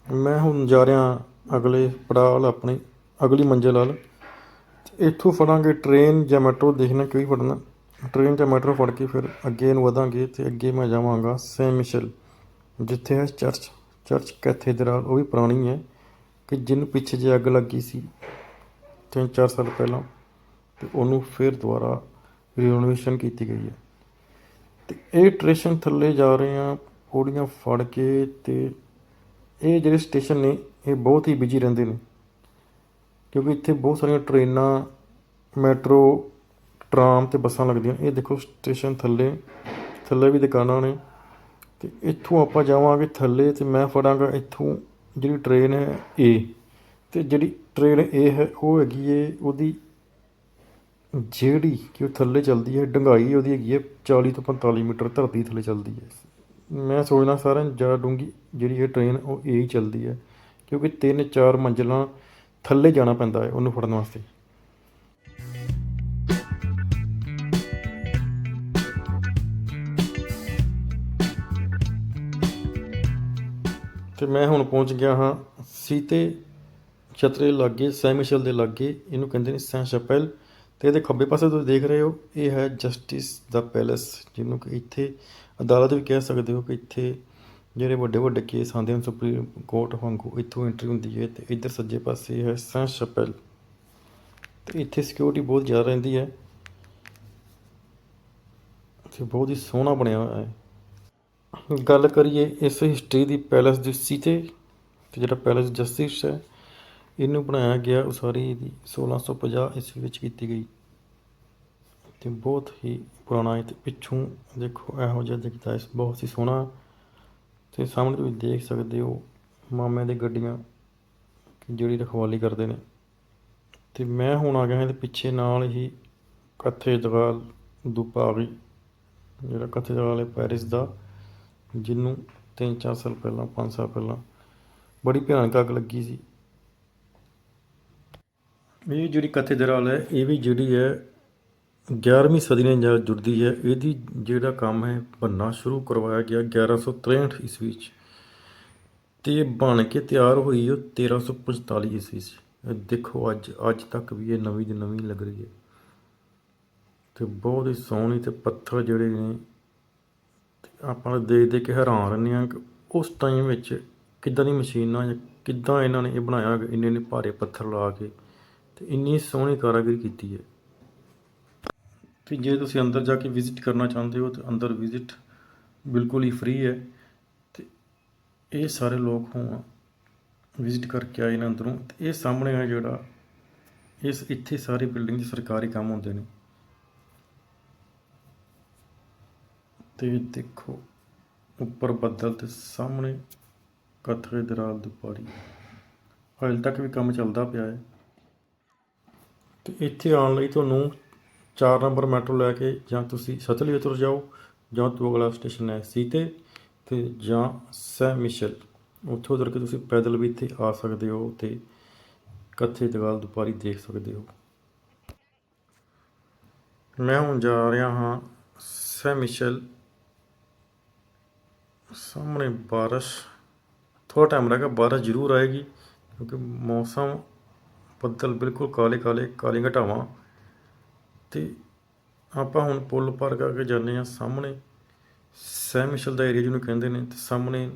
ਮੈਂ ਹੁਣ ਜਾ ਰਿਹਾ ਅਗਲੇ ਪੜਾਅ ਵੱਲ, ਆਪਣੀ ਅਗਲੀ ਮੰਜ਼ਿਲ ਵੱਲ। ਇੱਥੋਂ ਫੜਾਂਗੇ ਟ੍ਰੇਨ ਜਾਂ ਮੈਟਰੋ ਦੇਖਣਾ ਕਿਹੜੀ ਫੜਨਾ। ਟ੍ਰੇਨ ਜਾਂ ਮੈਟਰੋ ਫੜ ਕੇ ਫਿਰ ਅੱਗੇ ਨੂੰ ਵਧਾਂਗੇ ਤੇ ਅੱਗੇ ਮੈਂ ਜਾਵਾਂਗਾ ਸੈਂ ਮਿਸ਼ਲ ਜਿੱਥੇ ਹੈ ਚਰਚ ਚਰਚ ਕੈਥੇਡਰਲ ਉਹ ਵੀ ਪੁਰਾਣੀ ਹੈ, ਕਿ ਜਿਹਨੂੰ ਪਿੱਛੇ ਜੇ ਅੱਗ ਲੱਗੀ ਸੀ, ਤਿੰਨ ਚਾਰ ਸਾਲ ਪਹਿਲਾਂ, ਤੇ ਉਹਨੂੰ ਫਿਰ ਦੁਬਾਰਾ ਰੀਨੋਵੇਸ਼ਨ ਕੀਤੀ ਗਈ ਹੈ। ਤੇ ਇਹ ਸਟੇਸ਼ਨ ਥੱਲੇ ਜਾ ਰਹੇ ਆ ਪੌੜੀਆਂ ਫੜ ਕੇ ਤੇ ਇਹ ਜਿਹੜੇ ਸਟੇਸ਼ਨ ਨੇ, ਇਹ ਬਹੁਤ ਹੀ ਬਿਜ਼ੀ ਰਹਿੰਦੇ ਨੇ। ਕਿਉਂਕਿ ਇੱਥੇ ਬਹੁਤ ਸਾਰੀਆਂ ਟ੍ਰੇਨਾਂ, ਮੈਟਰੋ, ਟਰਾਮ ਤੇ ਬੱਸਾਂ ਲੱਗਦੀਆਂ ਇਹ ਦੇਖੋ ਸਟੇਸ਼ਨ ਥੱਲੇ ਥੱਲੇ ਵੀ ਦੁਕਾਨਾਂ ਨੇ। ਤੇ ਇੱਥੋਂ ਆਪਾਂ ਜਾਵਾਂਗੇ ਥੱਲੇ ਤੇ ਮੈਂ ਫੜਾਂਗਾ ਇੱਥੋਂ ਜਿਹੜੀ ਟ੍ਰੇਨ ਹੈ ਏ ਤੇ ਜਿਹੜੀ ਟ੍ਰੇਨ ਏ ਹੈ, ਉਹ ਹੈਗੀ ਏ ਉਹਦੀ ਜਿਹੜੀ ਕਿ ਉਹ ਥੱਲੇ ਚੱਲਦੀ ਹੈ ਡੰਗਾਈ ਉਹਦੀ ਹੈਗੀ ਹੈ 40 ਤੋਂ 45 ਮੀਟਰ, ਧਰਤੀ ਥੱਲੇ ਚੱਲਦੀ ਹੈ। ਮੈਂ ਸੋਚਦਾ ਸਾਰਿਆਂ ਨੂੰ ਜ਼ਿਆਦਾ ਡੂੰਗੀ ਜਿਹੜੀ ਇਹ ਟ੍ਰੇਨ ਉਹ ਏ ਹੀ ਚੱਲਦੀ ਹੈ, ਕਿਉਂਕਿ ਤਿੰਨ ਚਾਰ ਮੰਜ਼ਲਾਂ ਥੱਲੇ ਜਾਣਾ ਪੈਂਦਾ ਹੈ ਉਹਨੂੰ ਫੜਨ ਵਾਸਤੇ। ਤੇ ਮੈਂ ਹੁਣ ਪਹੁੰਚ ਗਿਆ ਹਾਂ ਸੀਤੇ ਛਤਰੇ ਲਾਗੇ ਸੈਮਿਸ਼ਲ ਦੇ ਲਾਗੇ, ਇਹਨੂੰ ਕਹਿੰਦੇ ਨੇ ਸੈਂ ਸ਼ਪੈਲ ਤੇ ਇਹਦੇ ਖੱਬੇ ਪਾਸੇ ਤੁਸੀਂ ਦੇਖ ਰਹੇ ਹੋ, ਇਹ ਹੈ ਜਸਟਿਸ ਦਾ ਪੈਲੇਸ, ਜਿਹਨੂੰ ਕਿ ਇੱਥੇ ਅਦਾਲਤ ਵੀ ਕਹਿ ਸਕਦੇ ਹੋ ਕਿ ਇੱਥੇ ਜਿਹੜੇ ਵੱਡੇ ਵੱਡੇ ਕੇਸ ਆਉਂਦੇ ਹਨ, ਸੁਪਰੀਮ ਕੋਰਟ ਵਾਂਗੂ ਇੱਥੋਂ ਐਂਟਰੀ ਹੁੰਦੀ ਹੈ ਤੇ ਇੱਧਰ ਸੱਜੇ ਪਾਸੇ ਹੈ ਸੈਂ ਸ਼ਪੈਲ ਤੇ ਇੱਥੇ ਸਿਕਿਉਰਿਟੀ ਬਹੁਤ ਜ਼ਿਆਦਾ ਰਹਿੰਦੀ ਹੈ। ਤੇ ਬਹੁਤ ਹੀ ਸੋਹਣਾ ਬਣਿਆ ਹੋਇਆ ਹੈ। ਗੱਲ ਕਰੀਏ ਇਸ ਹਿਸਟਰੀ ਦੀ ਪੈਲੇਸ ਦੀ ਸੀਤੇ ਤੇ ਜਿਹੜਾ ਪੈਲੇਸ ਜਸਟਿਸ ਹੈ, ਇਹਨੂੰ ਬਣਾਇਆ ਗਿਆ ਉਸਾਰੀ ਦੀ 1650 ਈਸਵੀ ਵਿੱਚ ਕੀਤੀ ਗਈ। ਤੇ ਬਹੁਤ ਹੀ ਪੁਰਾਣਾ ਹੈ ਤੇ ਪਿੱਛੋਂ ਦੇਖੋ ਇਹੋ ਜਿਹਾ ਦਿਖਦਾ ਇਸ ਬਹੁਤ ਹੀ ਸੋਹਣਾ। ਤੇ ਸਾਹਮਣੇ ਤੁਸੀਂ ਦੇਖ ਸਕਦੇ ਹੋ ਮਾਮੇ ਦੇ ਗੱਡੀਆਂ ਜਿਹੜੀ ਰਖਵਾਲੀ ਕਰਦੇ ਨੇ। ਤੇ ਮੈਂ ਹੁਣ ਆ ਗਿਆ ਇਹਦੇ ਪਿੱਛੇ ਨਾਲ ਹੀ ਕਥੇ ਕਥੇਡਰਲ ਦੁਪਾਰੀ ਜਿਹੜਾ ਕਥੇ ਜਗਾਲ ਹੈ ਪੈਰਿਸ ਦਾ। ਜਿਹਨੂੰ ਤਿੰਨ ਚਾਰ ਸਾਲ ਪਹਿਲਾਂ, ਪੰਜ ਸਾਲ ਪਹਿਲਾਂ ਬੜੀ ਭਿਆਨਕ ਅੱਗ ਲੱਗੀ ਸੀ। ਇਹ ਜਿਹੜੀ ਕਥੇਡਰਲ ਹੈ, ਇਹ ਵੀ ਜਿਹੜੀ ਹੈ 11ਵੀਂ ਸਦੀ ਨਾਲ ਜਾ ਜੁੜਦੀ ਹੈ। ਇਹਦੀ ਜਿਹੜਾ ਕੰਮ ਹੈ ਬੰਨਾ ਸ਼ੁਰੂ ਕਰਵਾਇਆ ਗਿਆ 1163 ਈਸਵੀ ਚ। ਤੇ ਇਹ ਬਣ ਕੇ ਤਿਆਰ ਹੋਈ ਉਹ 1345 ਈਸਵੀ ਚ। ਦੇਖੋ ਅੱਜ ਅੱਜ ਤੱਕ ਵੀ ਇਹ ਨਵੀਂ ਦੀ ਨਵੀਂ ਲੱਗ ਰਹੀ ਹੈ। ਤੇ ਬਹੁਤ ਹੀ ਸੋਹਣੀ ਤੇ ਪੱਥਰ ਜਿਹੜੇ ਨੇ ਆਪਾਂ ਦੇਖ ਦੇਖ ਕੇ ਹੈਰਾਨ ਰਹਿੰਦੇ ਹਾਂ ਕਿ ਉਸ ਟਾਈਮ ਵਿੱਚ ਕਿੱਦਾਂ ਦੀ ਮਸ਼ੀਨਾਂ ਜਾਂ ਕਿੱਦਾਂ ਇਹਨਾਂ ਨੇ ਇਹ ਬਣਾਇਆ ਇੰਨੇ ਇੰਨੇ ਭਾਰੇ ਪੱਥਰ ਲਾ ਕੇ ਤੇ ਇੰਨੀ ਸੋਹਣੀ ਕਾਰੀਗਰੀ ਕੀਤੀ ਹੈ। ਤੇ ਜੇ ਤੁਸੀਂ ਅੰਦਰ ਜਾ ਕੇ ਵਿਜ਼ਿਟ ਕਰਨਾ ਚਾਹੁੰਦੇ ਹੋ ਤਾਂ ਅੰਦਰ ਵਿਜ਼ਿਟ ਬਿਲਕੁਲ ਹੀ ਫ੍ਰੀ ਹੈ ਤੇ ਇਹ ਸਾਰੇ ਲੋਕ ਹੋਣ ਵਿਜ਼ਿਟ ਕਰਕੇ ਆਏ ਨੇ ਅੰਦਰੋਂ ਤੇ ਇਹ ਸਾਹਮਣੇ ਆ ਜਿਹੜਾ ਇਸ ਇੱਥੇ ਸਾਰੀ ਬਿਲਡਿੰਗ ਦੇ ਸਰਕਾਰੀ ਕੰਮ ਹੁੰਦੇ ਨੇ। ਤੇ ਦੇਖੋ, ਉੱਪਰ ਬੱਦਲ ਤੇ ਸਾਹਮਣੇ ਕਥੇਡਰਲ ਦੀ ਪਾਰੀ। ਹਾਲੇ ਤੱਕ ਵੀ ਕੰਮ ਚੱਲਦਾ ਪਿਆ ਹੈ। ਤੇ ਇੱਥੇ ਆਉਣ ਲਈ ਤੁਹਾਨੂੰ 4 ਨੰਬਰ ਮੈਟਰੋ ਲੈ ਕੇ ਜਾਂ ਤੁਸੀਂ ਸਤਲੁਜ ਉਤਰ ਜਾਓ ਜਾਂ ਤੋਂ ਅਗਲਾ ਸਟੇਸ਼ਨ ਹੈ ਸੀਤੇ ਤੇ ਜਾਂ ਸੈ ਮਿਸ਼ਲ। ਉੱਥੋਂ ਉਤਰ ਕੇ ਤੁਸੀਂ ਪੈਦਲ ਵੀ ਇੱਥੇ ਆ ਸਕਦੇ ਹੋ ਤੇ ਕਥੇਡਰਲ ਦੁਪਾਰੀ ਦੇਖ ਸਕਦੇ ਹੋ। ਮੈਂ ਹੁਣ ਜਾ ਰਿਹਾ ਹਾਂ ਸੈ ਮਿਸ਼ਲ ਸਾਹਮਣੇ ਬਾਰਿਸ਼ ਥੋੜਾ ਟਾਈਮ ਲੱਗਾ ਬਾਰਿਸ਼ ਜ਼ਰੂਰ ਆਏਗੀ, ਕਿਉਂਕਿ ਮੌਸਮ ਬੱਦਲ ਬਿਲਕੁਲ ਕਾਲੇ ਕਾਲੇ ਕਾਲੀ ਘਟਾਵਾਂ। ਤੇ ਆਪਾਂ ਹੁਣ ਪੁਲ ਪਾਰ ਕਰਕੇ ਜਾਂਦੇ ਹਾਂ, ਸਾਹਮਣੇ ਸਹਿਮਿਸ਼ਲ ਦਾ ਏਰੀਆ ਜਿਹਨੂੰ ਕਹਿੰਦੇ ਨੇ, ਤੇ ਸਾਹਮਣੇ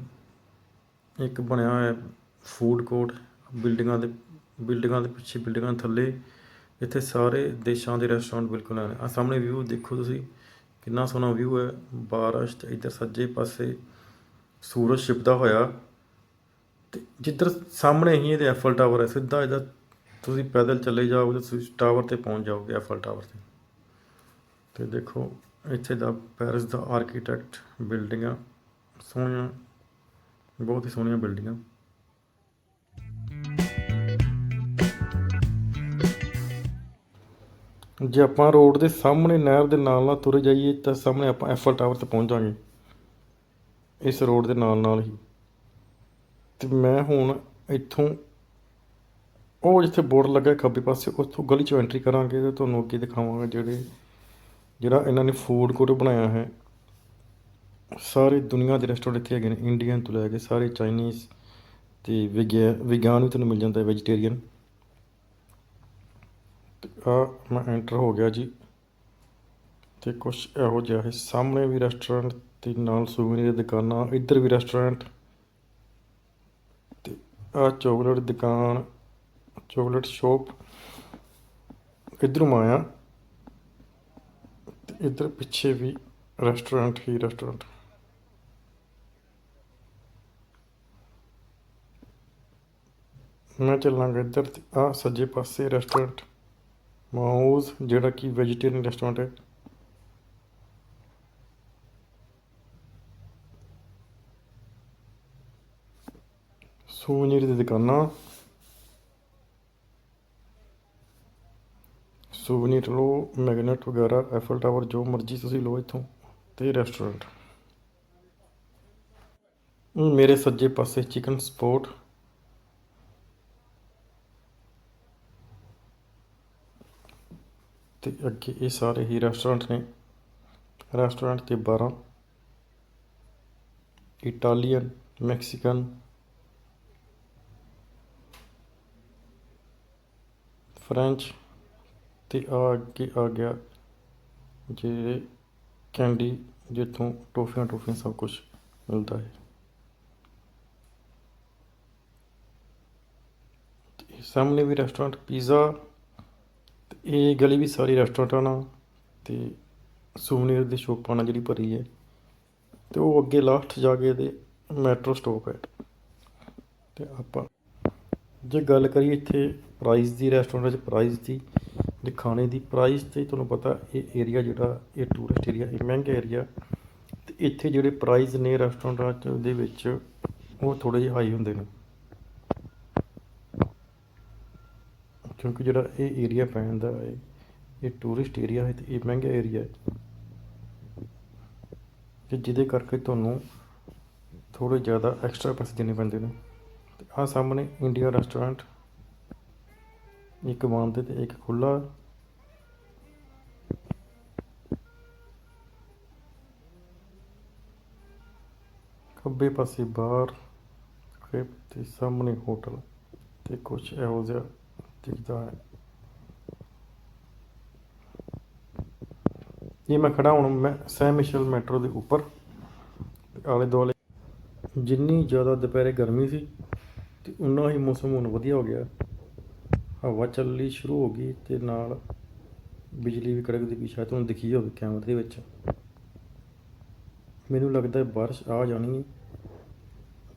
ਇੱਕ ਬਣਿਆ ਹੋਇਆ ਫੂਡ ਕੋਰਟ ਬਿਲਡਿੰਗਾਂ ਦੇ ਬਿਲਡਿੰਗਾਂ ਦੇ ਪਿੱਛੇ, ਬਿਲਡਿੰਗਾਂ ਥੱਲੇ, ਇੱਥੇ ਸਾਰੇ ਦੇਸ਼ਾਂ ਦੇ ਰੈਸਟੋਰੈਂਟ ਬਿਲਕੁਲ ਹਨ ਆ ਸਾਹਮਣੇ ਵਿਊ ਦੇਖੋ ਤੁਸੀਂ, ਕਿੰਨਾ ਸੋਹਣਾ ਵਿਊ ਹੈ, ਬਾਰਿਸ਼ ਤੇ ਇੱਧਰ ਸੱਜੇ ਪਾਸੇ ਸੂਰਜ ਛਿਪਦਾ ਹੋਇਆ, ਤੇ ਜਿੱਧਰ ਸਾਹਮਣੇ ਹੀ ਇਹਦੇ ਐਫਲ ਟਾਵਰ ਹੈ, ਸਿੱਧਾ ਇਹਦਾ ਤੁਸੀਂ ਪੈਦਲ ਚੱਲੇ ਜਾਓਗੇ ਤੇ ਟਾਵਰ ਤੇ ਪਹੁੰਚ ਜਾਓਗੇ ਐਫਲ ਟਾਵਰ ਤੇ। ਤੇ ਦੇਖੋ, ਇੱਥੇ ਦਾ ਪੈਰਿਸ ਦਾ ਆਰਕੀਟੈਕਟ ਬਿਲਡਿੰਗਾਂ ਸੋਹਣੀਆਂ, ਬਹੁਤ ਹੀ ਸੋਹਣੀਆਂ ਬਿਲਡਿੰਗਾਂ ਜੇ ਆਪਾਂ ਰੋਡ ਦੇ ਸਾਹਮਣੇ ਨਹਿਰ ਦੇ ਨਾਲ ਨਾਲ ਤੁਰ ਜਾਈਏ, ਤਾਂ ਸਾਹਮਣੇ ਆਪਾਂ ਐਫਲ ਟਾਵਰ ਤੇ ਪਹੁੰਚ ਜਾਾਂਗੇ ਇਸ ਰੋਡ ਦੇ ਨਾਲ ਨਾਲ ਹੀ। ਤੇ ਮੈਂ ਹੁਣ ਇੱਥੋਂ ਉਹ ਜਿੱਥੇ ਬੋਰਡ ਲੱਗਾ ਖੱਬੇ ਪਾਸੇ, ਉੱਥੋਂ ਗਲੀ ਚੋਂ ਐਂਟਰੀ ਕਰਾਂਗੇ ਤੇ ਤੁਹਾਨੂੰ ਅੱਗੇ ਦਿਖਾਵਾਂਗਾ ਜਿਹੜੇ, ਜਿਹੜਾ ਇਹਨਾਂ ਨੇ ਫੂਡ ਕੋਰਟ ਬਣਾਇਆ ਹੈ। ਸਾਰੇ ਦੁਨੀਆ ਦੇ ਰੈਸਟੋਰੈਂਟ ਇੱਥੇ ਹੈਗੇ ਨੇ ਇੰਡੀਅਨ ਤੋਂ ਲੈ ਕੇ ਸਾਰੇ ਚਾਈਨੀਜ਼ ਤੇ ਵਿਗਿਆ, ਵਿਗਿਆਨ ਵੀ ਤੁਹਾਨੂੰ ਮਿਲ ਜਾਂਦਾ ਹੈ ਵੈਜੀਟੇਰੀਅਨ ਤੇ ਆ ਮੈਂ ਐਂਟਰ ਹੋ ਗਿਆ ਜੀ। ਤੇ ਕੁਛ ਇਹੋ ਜਿਹਾ ਹੈ, ਸਾਹਮਣੇ ਵੀ ਰੈਸਟੋਰੈਂਟ ਤੇ ਨਾਲ ਸੂਵੀਨੀਰ ਦੀ ਦੁਕਾਨਾਂ, ਇੱਧਰ ਵੀ ਰੈਸਟੋਰੈਂਟ ਤੇ ਆ ਚੋਕਲੇਟ ਦੁਕਾਨ ਚੋਕਲੇਟ ਸ਼ੋਪ ਇਧਰੋਂ ਆਇਆ ਤੇ ਇੱਧਰ ਪਿੱਛੇ ਵੀ ਰੈਸਟੋਰੈਂਟ ਹੀ ਰੈਸਟੋਰੈਂਟ ਮੈਂ ਚੱਲਾਂਗਾ ਇੱਧਰ ਤੇ ਆ ਸੱਜੇ ਪਾਸੇ ਰੈਸਟੋਰੈਂਟ ਮਾਊਜ਼ ਜਿਹੜਾ ਕਿ ਵੈਜੀਟੇਰੀਅਨ ਰੈਸਟੋਰੈਂਟ ਹੈ। ਸੂਵੀਨੀਰ ਦੀ ਦੁਕਾਨਾਂ ਸੂਵੀਨੀਰ ਲਓ ਮੈਗਨੇਟ ਵਗੈਰਾ ਐਫਲ ਟਾਵਰ ਜੋ ਮਰਜ਼ੀ ਤੁਸੀਂ ਲਓ ਇੱਥੋਂ ਤੇ ਰੈਸਟੋਰੈਂਟ ਮੇਰੇ ਸੱਜੇ ਪਾਸੇ ਚਿਕਨ ਸਪੋਰਟ ਤੇ ਅੱਗੇ ਇਹ ਸਾਰੇ ਹੀ ਰੈਸਟੋਰੈਂਟ ਨੇ। ਰੈਸਟੋਰੈਂਟ ਤੇ 12 ਇਟਾਲੀਅਨ ਮੈਕਸੀਕਨ ਫਰੈਂਚ ਅਤੇ ਆ ਅੱਗੇ ਆ ਗਿਆ ਜੇ ਕੈਂਡੀ, ਜਿੱਥੋਂ ਟੋਫੀਆਂ ਟੋਫੀਆਂ ਸਭ ਕੁਝ ਮਿਲਦਾ ਹੈ। ਸਾਹਮਣੇ ਵੀ ਰੈਸਟੋਰੈਂਟ ਪੀਜ਼ਾ ਤੇ ਇਹ ਗਲੀ ਵੀ ਸਾਰੀ ਰੈਸਟੋਰੈਂਟਾਂ ਨਾਲ ਤੇ ਸੂਵਨੀਰ ਦੀ ਸ਼ੋਪਾਂ ਨਾਲ ਜਿਹੜੀ ਭਰੀ ਹੈ, ਤੇ ਉਹ ਅੱਗੇ ਲਾਸਟ ਜਾ ਕੇ ਦੇ ਮੈਟਰੋ ਸਟਾਪ ਹੈ। ਤੇ ਆਪਾਂ ਜੇ ਗੱਲ ਕਰੀਏ ਇੱਥੇ ਪ੍ਰਾਈਸ ਦੀ ਰੈਸਟੋਰੈਂਟ 'ਚ ਪ੍ਰਾਈਸ ਦੀ, ਜੇ ਖਾਣੇ ਦੀ ਪ੍ਰਾਈਸ ਤੇ ਤੁਹਾਨੂੰ ਪਤਾ ਇਹ ਏਰੀਆ ਜਿਹੜਾ, ਇਹ ਟੂਰਿਸਟ ਏਰੀਆ ਇਹ ਮਹਿੰਗਾ ਏਰੀਆ ਤੇ ਇੱਥੇ ਜਿਹੜੇ ਪ੍ਰਾਈਸ ਨੇ ਰੈਸਟੋਰੈਂਟਾਂ 'ਚ ਦੇ ਵਿੱਚ, ਉਹ ਥੋੜੇ ਜਿਹੇ ਹਾਈ ਹੁੰਦੇ ਨੇ। ਕਿਉਂਕਿ ਜਿਹੜਾ ਇਹ ਏਰੀਆ ਪੈਂਦਾ ਹੈ, ਇਹ ਟੂਰਿਸਟ ਏਰੀਆ ਹੈ ਤੇ ਇਹ ਮਹਿੰਗਾ ਏਰੀਆ ਹੈ। ਤੇ ਜਿਹਦੇ ਕਰਕੇ ਤੁਹਾਨੂੰ ਥੋੜੇ ਜ਼ਿਆਦਾ ਐਕਸਟਰਾ ਪੈਸੇ ਦੇਣੇ ਪੈਂਦੇ ਨੇ। ਤੇ ਆਹ ਸਾਹਮਣੇ ਇੰਡੀਆ ਰੈਸਟੋਰੈਂਟ। ਇੱਕ ਬੰਦ ਤੇ ਇੱਕ ਖੁੱਲਾ ਖੱਬੇ ਪਾਸੇ ਬਾਰ ਖੇਪ ਤੇ ਸਾਹਮਣੇ ਹੋਟਲ ਤੇ ਕੁਝ ਇਹੋ ਜਿਹਾ ਦਿਖਦਾ ਹੈ। ਇਹ ਮੈਂ ਖੜਾ ਹੁਣ, ਮੈਂ ਸੈਮ ਮਿਸ਼ਲ ਮੈਟਰੋ ਦੇ ਉੱਪਰ। ਆਲੇ ਦੁਆਲੇ ਜਿੰਨੀ ਜ਼ਿਆਦਾ ਦੁਪਹਿਰੇ ਗਰਮੀ ਸੀ ਤੇ ਉਨਾ ਹੀ ਮੌਸਮ ਹੁਣ ਵਧੀਆ ਹੋ ਗਿਆ। ਹਵਾ ਚੱਲਣੀ ਸ਼ੁਰੂ ਹੋ ਗਈ ਤੇ ਨਾਲ ਬਿਜਲੀ ਵੀ ਕੜਕਦੀ ਪਈ, ਸ਼ਾਇਦ ਤੁਹਾਨੂੰ ਦਿਖੀ ਹੋਵੇ ਕੈਮਰੇ ਦੇ ਵਿੱਚ। ਮੈਨੂੰ ਲੱਗਦਾ ਬਾਰਿਸ਼ ਆ ਜਾਣੀ ਹੈ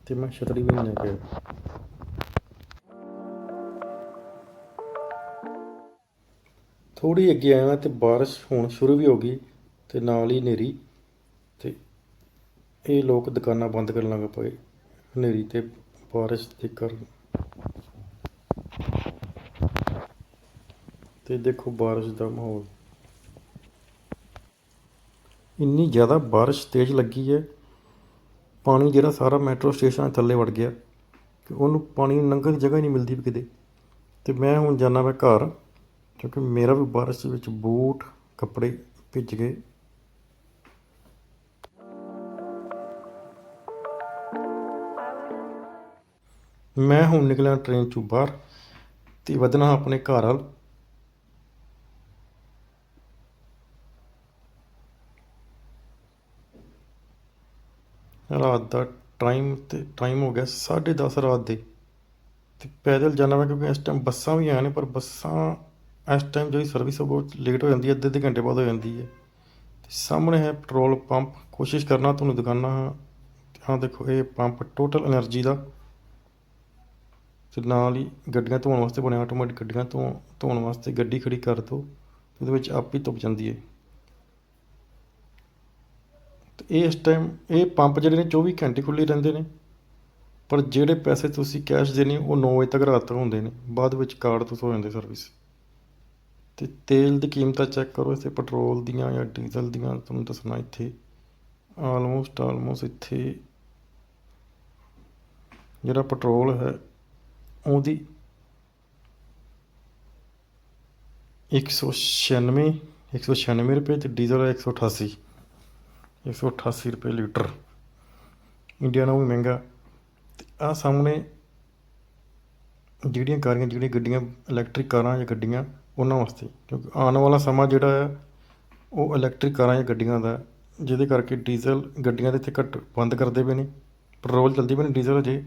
ਤੇ ਮੈਂ ਛਤਰੀ ਵੀ ਨਹੀਂ ਲੈ ਕੇ ਥੋੜੀ ਅੱਗੇ ਆਇਆ ਤੇ ਬਾਰਿਸ਼ ਹੁਣ ਸ਼ੁਰੂ ਵੀ ਹੋ ਗਈ ਤੇ ਨਾਲ ਹੀ ਹਨੇਰੀ ਤੇ ਇਹ ਲੋਕ ਦੁਕਾਨਾਂ ਬੰਦ ਕਰਨ ਲੱਗ ਪਏ। ਹਨੇਰੀ ਤੇ ਬਾਰਿਸ਼ ਦੇ ਕਾਰਨ ਤੇ ਦੇਖੋ ਬਾਰਿਸ਼ ਦਾ ਮਾਹੌਲ। ਇੰਨੀ ਜ਼ਿਆਦਾ ਬਾਰਿਸ਼ ਤੇਜ਼ ਲੱਗੀ ਹੈ। ਪਾਣੀ ਜਿਹੜਾ ਸਾਰਾ ਮੈਟਰੋ ਸਟੇਸ਼ਨ ਥੱਲੇ ਵੜ ਗਿਆ। ਕਿ ਉਹਨੂੰ ਪਾਣੀ ਨੂੰ ਲੰਘਣ ਦੀ ਜਗ੍ਹਾ ਹੀ ਨਹੀਂ ਮਿਲਦੀ ਵੀ ਕਿਤੇ। ਤੇ ਮੈਂ ਹੁਣ ਜਾਣਾ ਮੈਂ ਘਰ, ਕਿਉਂਕਿ ਮੇਰਾ ਵੀ ਬਾਰਿਸ਼ ਵਿੱਚ ਬੂਟ, ਕੱਪੜੇ ਭਿੱਜ ਗਏ। ਮੈਂ ਹੁਣ ਨਿਕਲਿਆ ਟ੍ਰੇਨ ਚੋਂ ਬਾਹਰ ਤੇ ਵਧਣਾ ਆਪਣੇ ਘਰ ਵੱਲ। ਰਾਤ ਦਾ ਟਾਈਮ ਤੇ ਟਾਈਮ ਹੋ ਗਿਆ 10:30 ਰਾਤ ਦੇ। ਤੇ ਪੈਦਲ ਜਾਣਾ ਵਾ ਕਿਉਂਕਿ ਇਸ ਟਾਈਮ ਬੱਸਾਂ ਵੀ ਆਏ ਪਰ ਬੱਸਾਂ ਇਸ ਟਾਈਮ ਜਿਹੜੀ ਸਰਵਿਸ ਉਹ ਬਹੁਤ ਲੇਟ ਹੋ ਜਾਂਦੀ ਹੈ ਅੱਧੇ ਅੱਧੇ ਘੰਟੇ ਬਾਅਦ ਹੋ ਜਾਂਦੀ ਹੈ। ਤੇ ਸਾਹਮਣੇ ਹੈ ਪੈਟਰੋਲ ਪੰਪ ਕੋਸ਼ਿਸ਼ ਕਰਨਾ ਤੁਹਾਨੂੰ ਦਿਖਾਣਾ ਹਾਂ। ਹਾਂ ਦੇਖੋ, ਇਹ ਪੰਪ ਟੋਟਲ એનર્ਜੀ ਦਾ ਤੇ ਨਾਲ ਹੀ ਗੱਡੀਆਂ ਧੋਣ ਵਾਸਤੇ ਬਣਿਆ ਆਟੋਮੈਟਿਕ ਗੱਡੀਆਂ ਧੋ, ਧੋਣ ਵਾਸਤੇ ਗੱਡੀ ਖੜੀ ਕਰ ਦੋ ਉਹਦੇ ਵਿੱਚ ਆਪ ਹੀ ਧੁੱਪ ਜਾਂਦੀ ਹੈ ਤੇ ਇਹ ਇਸ ਟਾਈਮ ਇਹ ਪੰਪ ਜਿਹੜੇ ਨੇ 24 ਘੰਟੇ ਖੁੱਲ੍ਹੇ ਰਹਿੰਦੇ ਨੇ। ਪਰ ਜਿਹੜੇ ਪੈਸੇ ਤੁਸੀਂ ਕੈਸ਼ ਦੇਣੇ, ਉਹ 9 ਵਜੇ ਤੱਕ ਰਾਤ ਤੱਕ ਹੁੰਦੇ ਨੇ। ਬਾਅਦ ਵਿੱਚ ਕਾਰਡ ਤੋਂ ਹੋ ਜਾਂਦੇ ਸਰਵਿਸ ਤੇ ਤੇਲ ਦੀ ਕੀਮਤਾਂ ਚੈੱਕ ਕਰੋ, ਇੱਥੇ ਪੈਟਰੋਲ ਦੀਆਂ ਜਾਂ ਡੀਜ਼ਲ ਦੀਆਂ, ਤੁਹਾਨੂੰ ਦੱਸਣਾ ਇੱਥੇ। ਆਲਮੋਸਟ ਆਲਮੋਸਟ ਇੱਥੇ ਜਿਹੜਾ ਪੈਟਰੋਲ ਹੈ ਉਹਦੀ 196 196 ਰੁਪਏ ਤੇ ਡੀਜ਼ਲ ਹੈ 188 188 ਰੁਪਏ ਲੀਟਰ। ਇੰਡੀਆ ਨਾਲੋਂ ਵੀ ਮਹਿੰਗਾ। ਤੇ ਆ ਸਾਹਮਣੇ ਜਿਹੜੀਆਂ ਕਾਰੀਆਂ, ਜਿਹੜੀਆਂ ਗੱਡੀਆਂ, ਇਲੈਕਟ੍ਰਿਕ ਕਾਰਾਂ ਜਾਂ ਗੱਡੀਆਂ, ਉਹਨਾਂ ਵਾਸਤੇ। ਕਿਉਂਕਿ ਆਉਣ ਵਾਲਾ ਸਮਾਂ ਜਿਹੜਾ ਹੈ ਉਹ ਇਲੈਕਟ੍ਰਿਕ ਕਾਰਾਂ ਜਾਂ ਗੱਡੀਆਂ ਦਾ। ਜਿਹਦੇ ਕਰਕੇ ਡੀਜ਼ਲ ਗੱਡੀਆਂ ਦੇ ਇੱਥੇ ਘੱਟ ਬੰਦ ਕਰਦੇ ਪਏ ਨੇ। ਪੈਟਰੋਲ ਚੱਲਦੀ ਪਏ ਨੇ ਡੀਜ਼ਲ ਅਜੇ।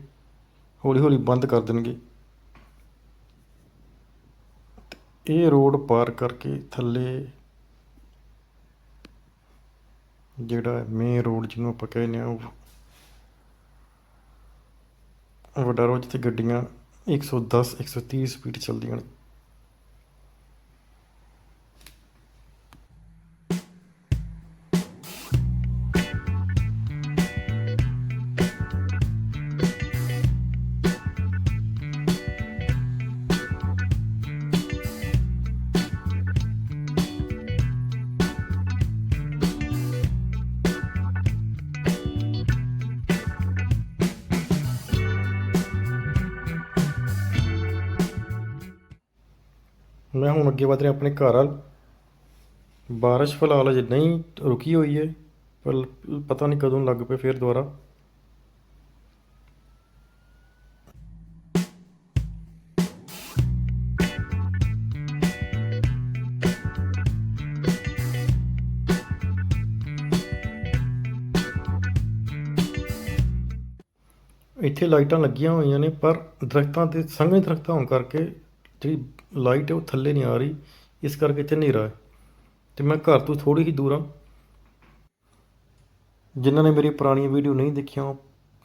ਹੌਲੀ ਹੌਲੀ ਬੰਦ ਕਰ ਦੇਣਗੇ ਤੇ ਇਹ ਰੋਡ ਪਾਰ ਕਰਕੇ ਥੱਲੇ ਜਿਹੜਾ ਮੇਨ ਰੋਡ ਜਿਹਨੂੰ ਆਪਾਂ ਕਹਿੰਦੇ ਆ ਉਹ ਵੱਡਾ ਰੋਡ ਜਿੱਥੇ ਗੱਡੀਆਂ 110 130 ਸਪੀਡ ਚੱਲਦੀਆਂ ਨੇ। ਮੈਂ ਹੁਣ ਅੱਗੇ ਵਧ ਰਿਹਾ ਆਪਣੇ ਘਰ ਵੱਲ। ਬਾਰਿਸ਼ ਫਿਲਹਾਲ ਅਜੇ ਨਹੀਂ ਰੁਕੀ ਹੋਈ ਹੈ, ਪਰ ਪਤਾ ਨਹੀਂ ਕਦੋਂ ਲੱਗ ਪਏ ਫਿਰ ਦੁਬਾਰਾ। ਇੱਥੇ ਲਾਈਟਾਂ ਲੱਗੀਆਂ ਹੋਈਆਂ ਨੇ, ਪਰ ਦਰਖਤਾਂ ਤੇ ਸੰਘਣੇ ਦਰਖਤਾਂ ਹੋਣ ਕਰਕੇ ਜਿਹੜੀ ਲਾਈਟ ਹੈ ਉਹ ਥੱਲੇ ਨਹੀਂ ਆ ਰਹੀ, ਇਸ ਕਰਕੇ ਇੱਥੇ ਹਨੇਰਾ ਹੈ। ਤੇ ਮੈਂ ਘਰ ਤੋਂ ਥੋੜੀ ਹੀ ਦੂਰ ਹਾਂ। ਜਿਨ੍ਹਾਂ ਨੇ ਮੇਰੀ ਪੁਰਾਣੀ ਵੀਡੀਓ ਨਹੀਂ ਦੇਖੀਆਂ, ਉਹ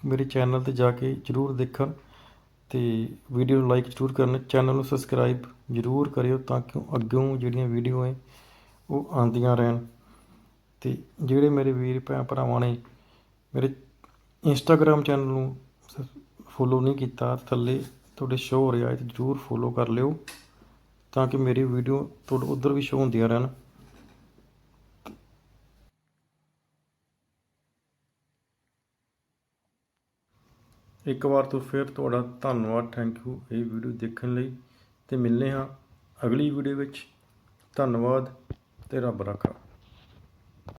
ਮੇਰੇ ਚੈਨਲ ਤੇ ਜਾ ਕੇ ਜਰੂਰ ਦੇਖਣ ਤੇ ਵੀਡੀਓ ਨੂੰ ਲਾਈਕ ਜਰੂਰ ਕਰਨ। ਚੈਨਲ ਨੂੰ ਸਬਸਕ੍ਰਾਈਬ ਜਰੂਰ ਕਰਿਓ ਤਾਂ ਕਿ ਅੱਗੋਂ ਜਿਹੜੀਆਂ ਵੀਡੀਓ ਹੈ, ਉਹ ਆਉਂਦੀਆਂ ਰਹਿਣ। ਤੇ ਜਿਹੜੇ ਮੇਰੇ ਵੀਰ ਭੈਣ ਭਰਾਵਾਂ ਨੇ, ਮੇਰੇ ਇੰਸਟਾਗ੍ਰam ਚੈਨਲ ਨੂੰ ਫੋਲੋ ਨਹੀਂ ਕੀਤਾ, ਥੱਲੇ ਤੁਹਾਡੇ ਸ਼ੋ ਹੋ ਰਿਹਾ ਹੈ ਤੇ ਜਰੂਰ ਫੋਲੋ ਕਰ ਲਿਓ ਤਾਂ ਕਿ ਮੇਰੀ ਵੀਡੀਓ ਤੁਹਾਡੇ ਉਧਰ ਵੀ ਸ਼ੋ ਹੁੰਦੀਆਂ ਰਹਿਣ। ਇੱਕ ਵਾਰ ਤੋਂ ਫਿਰ ਤੁਹਾਡਾ ਧੰਨਵਾਦ ਥੈਂਕ ਯੂ ਇਹ ਵੀਡੀਓ ਦੇਖਣ ਲਈ ਤੇ ਮਿਲਨੇ ਹਾਂ ਅਗਲੀ ਵੀਡੀਓ ਵਿੱਚ। ਧੰਨਵਾਦ ਤੇ ਰੱਬ ਰਾਖਾ